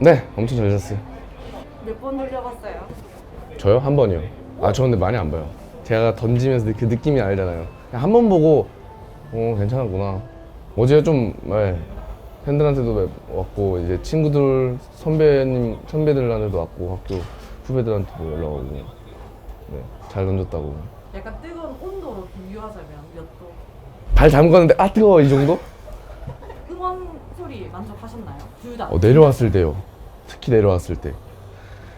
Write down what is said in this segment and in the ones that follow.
네, 엄청 잘 잤어요. 몇 번 돌려봤어요? 저요? 한 번이요. 아, 저 근데 많이 안 봐요. 제가 던지면서 그 느낌이 알잖아요. 한 번 보고, 어, 괜찮았구나. 어제 좀, 네, 팬들한테도 왔고, 이제 친구들, 선배님, 선배들한테도 왔고, 학교 후배들한테도 연락 오고, 네, 잘 던졌다고. 약간 뜨거운 온도로 비유하자면 몇 도? 발 담궜는데, 아, 뜨거워, 이 정도? 응원 소리 만족하셨나요? 둘 다. 어, 내려왔을 때요. 특히 내려왔을 때.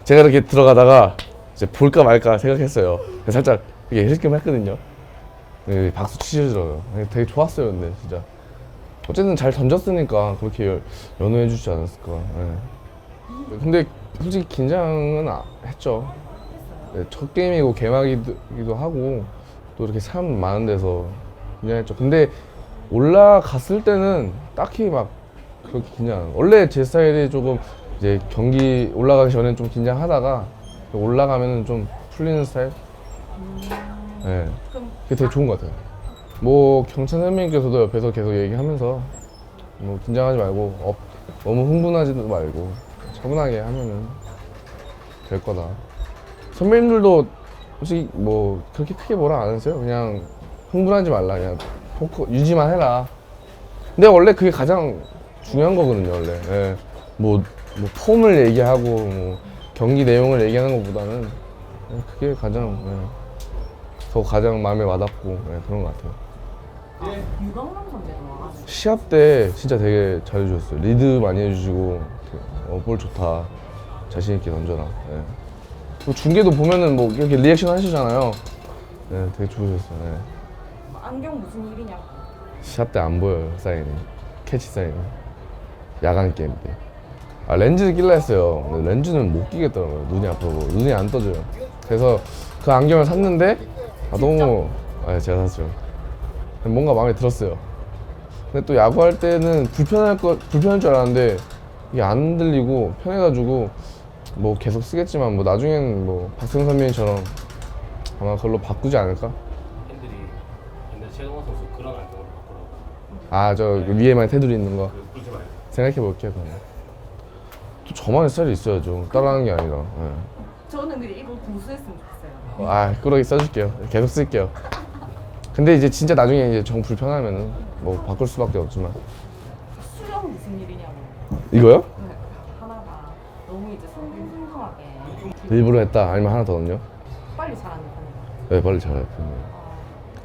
제가 이렇게 들어가다가 이제 볼까 말까 생각했어요. 그래서 살짝 이게 힐끔 했거든요. 네, 박수 치시더라고요. 네, 되게 좋았어요, 근데 진짜. 어쨌든 잘 던졌으니까 그렇게 연- 연호해 주지 않았을까. 네. 근데 솔직히 긴장은 아- 했죠. 네, 첫 게임이고 개막이기도 하고 또 이렇게 사람 많은 데서 긴장했죠. 근데 올라갔을 때는 딱히 막 그렇게 긴장. 안- 원래 제 스타일이 조금 이제 경기 올라가기 전에 좀 긴장하다가 올라가면은 좀 풀리는 스타일. 네, 그게 되게 좋은 것 같아요. 뭐 경찬 선배님께서도 옆에서 계속 얘기하면서 뭐 긴장하지 말고 어, 너무 흥분하지도 말고 차분하게 하면은 될 거다. 선배님들도 솔직히 뭐 그렇게 크게 뭐라 안 하세요. 그냥 흥분하지 말라 그냥 포커 유지만 해라. 근데 원래 그게 가장 중요한 거거든요, 원래. 예. 뭐, 뭐 폼을 얘기하고 뭐 경기 내용을 얘기하는 것보다는 예, 그게 가장 예, 더 가장 마음에 와닿고 예, 그런 것 같아요. 와가지고 시합 때 진짜 되게 잘해주셨어요. 리드 많이 해주시고 어, 볼 좋다. 자신 있게 던져라. 예. 또 중계도 보면은 뭐 이렇게 리액션 하시잖아요. 네, 되게 좋으셨어요. 예. 안경 무슨 일이냐고. 시합 때 안 보여요 사인이. 캐치 사인이. 야간 게임 때. 아, 렌즈를 낄라 했어요. 근데 렌즈는 못 끼겠더라고요. 눈이 아파서. 눈이 안 떠져요. 그래서 그 안경을 샀는데 아, 너무 아, 제가 샀죠. 뭔가 마음에 들었어요. 근데 또 야구할 때는 불편할 거 불편할 줄 알았는데 이게 안 들리고 편해가지고 뭐 계속 쓰겠지만 뭐 나중엔 뭐 박승 선배님처럼 아마 그걸로 바꾸지 않을까? 팬들이 옛날 최동원 선수 그런 안경으로 바꾸라고. 아 저 위에만 테두리 있는 거? 그 말고 생각해 볼게요 그러면. 또 저만의 스타일이 있어야죠 따라하는 게 아니라. 예. 저는 근데 이거 고수했으면 좋겠어요. 아 꾸러기 써줄게요. 계속 쓸게요. 근데 이제 진짜 나중에 이제 정 불편하면은 뭐 바꿀 수밖에 없지만. 수영 무슨 일이냐고. 이거요? 네, 하나가 너무 이제 순둥순둥하게 일부러 했다 아니면 하나 더 넣냐? 빨리 잘하는 편이에요. 네 빨리 잘할 편이에요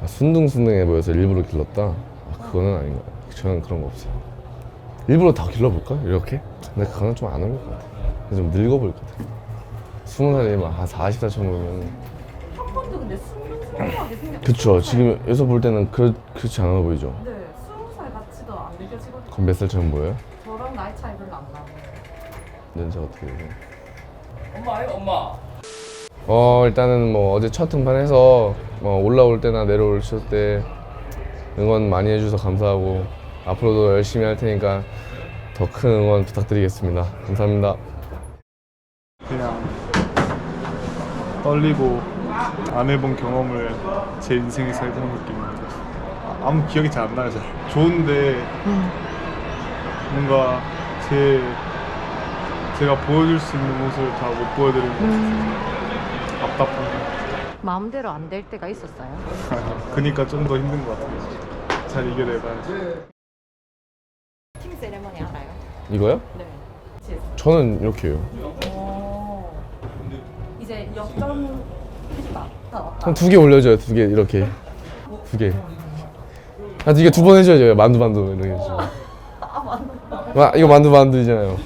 아, 순둥순둥해 보여서 일부러 길렀다? 아, 그거는 아닌 것 같아요 저는 그런 거 없어요 일부러 더 길러볼까? 이렇게? 근데 그거는 좀 안 어울릴 것 같아요 좀 늙어 보일 것 같아요 스무 살이면 한 40살 처먹으면 한 번도 근데 순둥순둥하게 생겼어요. 그쵸 지금 여기서 볼 때는 그렇, 그렇지 않아 보이죠? 네, 스무 살 같지도 안 느껴지거든요. 그럼 몇 살처럼 보여요? 저랑 나이 차이 별로 안 나고. 연세가 어떻게 돼요? 엄마 아니 엄마 어 일단은 뭐 어제 첫 등판해서 뭐 올라올 때나 내려올 때 응원 많이 해주셔서 감사하고 앞으로도 열심히 할 테니까 더 큰 응원 부탁드리겠습니다. 감사합니다. 그냥 떨리고 안 해본 경험을 제 인생에서 해보는 느낌입니다. 아, 아무 기억이 잘 안 나요. 잘. 좋은데 뭔가 제 제가 보여줄 수 있는 모습을 다 못 보여드리는 것 같아서 답답합니다. 마음대로 안 될 때가 있었어요. 그니까 좀 더 힘든 것 같아요. 잘 이겨내봐야지. 팀 세레머니 알아요? 이거요? 네. 지에서. 저는 이렇게요. 오. 이제 역전 했다. 다 왔다. 한두 개 올려줘요. 두 개 이렇게 두 개. 아 이게 두 번 해줘야죠. 만두 만두 이렇게 해서. 아 맞나? 마, 이거 만두 만두잖아요.